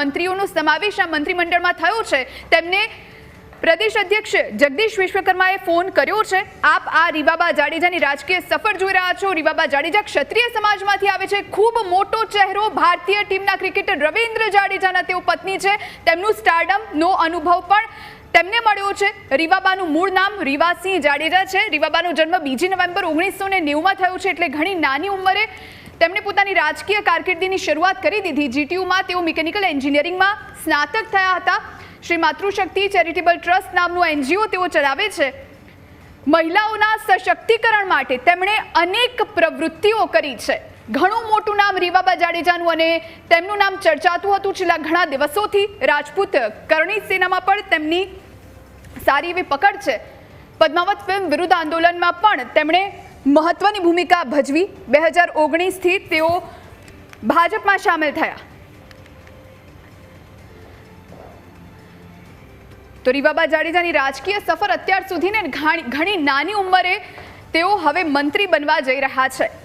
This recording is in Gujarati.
મંત્રીઓનો સમાવેશ આ મંત્રીમંડળમાં થયો છે. તેમને પ્રદેશ અધ્યક્ષ જગદીશ વિશ્વકર્માએ ફોન કર્યો છે. આપ આ રીવાબા જાડેજાની રાજકીય સફર જોઈ રહ્યા છો. રીવાબા જાડેજા ક્ષત્રિય સમાજમાંથી આવે છે. ખૂબ મોટો ચહેરો ભારતીય ટીમના ક્રિકેટર રવિન્દ્ર જાડેજાના તેઓ પત્ની છે. તેમનું સ્ટારડમનો અનુભવ પણ તેમને મળ્યો છે. રીવાબાનું મૂળ નામ રીવાસિંહ જાડેજા છે. રીવાબાનો જન્મ બીજી નવેમ્બર ઓગણીસો ને નેવુંમાં થયો છે. એટલે ઘણી નાની ઉંમરે તેમણે પોતાની રાજકીય કારકિર્દીની શરૂઆત કરી દીધી. જીટીયુમાં તેઓ મિકેનિકલ એન્જિનિયરિંગમાં સ્નાતક થયા હતા. શ્રી માતૃશક્તિ ચેરિટેબલ ટ્રસ્ટ નામનું એનજીઓ તેઓ ચલાવે છે. મહિલાઓના સશક્તિકરણ માટે તેમણે અનેક પ્રવૃત્તિઓ કરી છે. ઘણું મોટું નામ રીવાબા જાડેજાનું અને તેમનું નામ ચર્ચાતું હતું છેલ્લા ઘણા દિવસોથી. રાજપૂત કરણી સેનામાં પણ તેમની સારી એવી પકડ છે. પદ્માવત ફિલ્મ વિરુદ્ધ આંદોલનમાં પણ તેમણે મહત્વની ભૂમિકા ભજવી બે હજાર ઓગણીસથી તેઓ ભાજપમાં સામેલ થયા. તો રીવાબા જાડેજાની રાજકીય સફર અત્યાર સુધીને ઘાણી- નાની ઉંમરે તેઓ હવે મંત્રી બનવા જઈ રહ્યા છે.